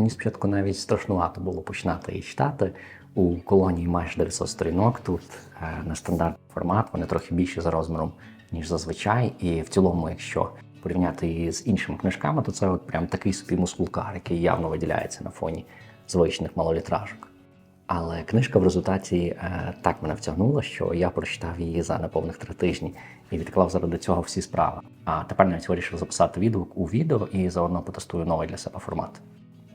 Мені спочатку навіть страшнувато було починати її читати. У колонії майже 900 сторінок. Тут е, нестандартний формат, вони трохи більші за розміром, ніж зазвичай. І в цілому, якщо порівняти її з іншими книжками, то це от прям такий собі мускулкар, який явно виділяється на фоні звичних малолітражок. Але книжка в результаті е, так мене втягнула, що я прочитав її за неповних три тижні і відклав заради цього всі справи. А тепер навіть вирішив записати відгук у відео і заодно потестую новий для себе формат.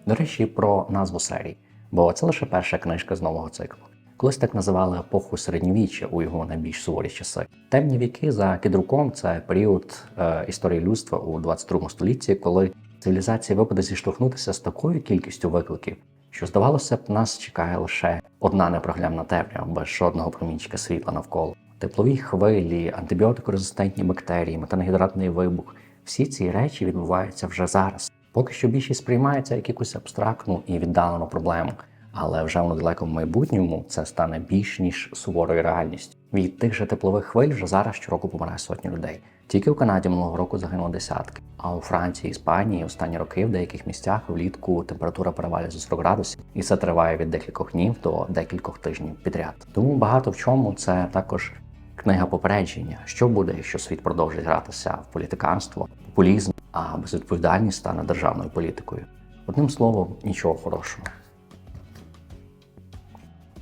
До речі, про назву серії, бо це лише перша книжка з нового циклу. Колись так називали епоху середньовіччя у його найбільш суворі часи. Темні віки за кідруком це період е, історії людства у 22 столітті, коли цивілізація випаде зіштовхнутися з такою кількістю викликів, що здавалося б, нас чекає лише одна непроглядна темрява без жодного промінчика світла навколо. Теплові хвилі, антибіотикорезистентні бактерії, метангідратний вибух всі ці речі відбуваються вже зараз. Поки що більшість сприймається як якусь абстрактну і віддалену проблему, але вже в недалекому майбутньому це стане більш ніж суворою реальністю. Від тих же теплових хвиль вже зараз щороку помирає сотні людей. Тільки в Канаді минулого року загинуло десятки. А у Франції, Іспанії останні роки в деяких місцях влітку температура перевалює за 40 градусів, і це триває від декількох днів до декількох тижнів підряд. Тому багато в чому це також книга попередження, що буде, якщо світ продовжить гратися в політиканство, популізм, а безвідповідальність стане державною політикою. Одним словом, нічого хорошого.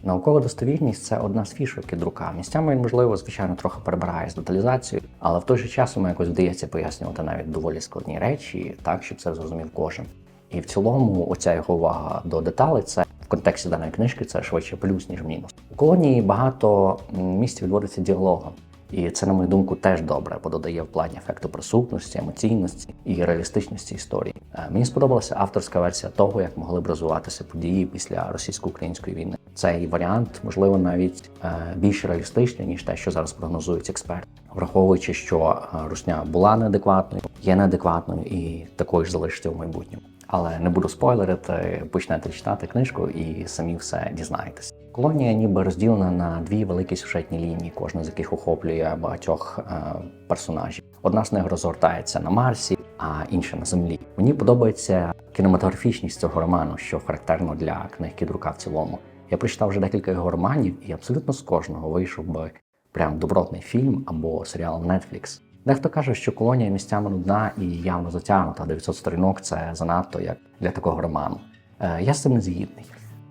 Наукова достовірність це одна з фішок кідрука. Місцями він, можливо, звичайно, трохи перебирає з деталізацією, але в той же час йому якось вдається пояснювати навіть доволі складні речі, так щоб це зрозумів кожен. І в цілому, оця його увага до деталей, це в контексті даної книжки це швидше плюс, ніж мінус. У колонії багато місць відводиться діалогом. І це, на мою думку, теж добре, бо додає в плані ефекту присутності, емоційності і реалістичності історії. Е, Мені сподобалася авторська версія того, як могли б розвиватися події після російсько-української війни. Цей варіант, можливо, навіть е, більш реалістичний ніж те, що зараз прогнозують експерти, враховуючи, що е, русня була неадекватною, є неадекватною і такою ж залишиться в майбутньому. Але не буду спойлерити, почнете читати книжку і самі все дізнаєтесь. Колонія ніби розділена на дві великі сюжетні лінії, кожна з яких охоплює багатьох е, персонажів. Одна з них розгортається на Марсі, а інша на землі. Мені подобається кінематографічність цього роману, що характерно для книг Кідрука в цілому. Я прочитав вже декілька його романів, і абсолютно з кожного вийшов би прям добротний фільм або серіал Netflix. Дехто каже, що колонія місцями нудна і явно затягнута. 900 сторінок це занадто як для такого роману. Е, я з цим не згідний.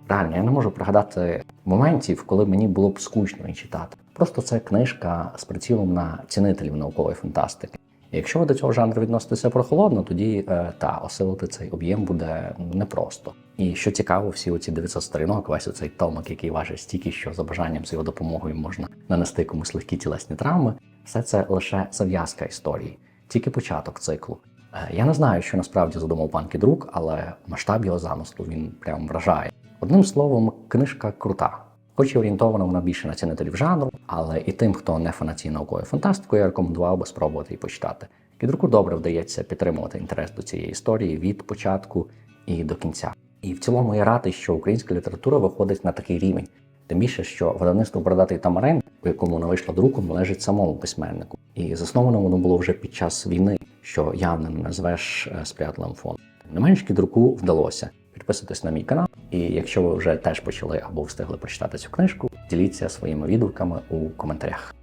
Реально, я не можу пригадати моментів, коли мені було б скучно її читати. Просто це книжка з прицілом на цінителів наукової фантастики. І якщо ви до цього жанру відноситеся прохолодно, тоді е, та осилити цей об'єм буде непросто. І що цікаво, всі оці 900 сторінок, весь оцей томик, який важить стільки, що за бажанням з його допомогою можна нанести комусь легкі тілесні травми, все це лише зав'язка історії, тільки початок циклу. Е, Я не знаю, що насправді задумав пан Кідрук, але масштаб його замислу він прям вражає. Одним словом, книжка крута. Хоч і орієнтована вона більше на цінителів жанру, але і тим, хто не фанатіє наукової фантастики, я рекомендував би спробувати і почитати. Кідруку добре вдається підтримувати інтерес до цієї історії від початку і до кінця. І в цілому я радий, що українська література виходить на такий рівень. Тим більше, що видавництво Бородатий Тамарин, у якому вона вийшла друком, належить самому письменнику. І засновано воно було вже під час війни, що явно не назвеш е, сприятливим фоном. Не менш, кідруку вдалося. Підписуйтесь на мій канал, і якщо ви вже теж почали або встигли прочитати цю книжку, діліться своїми відгуками у коментарях.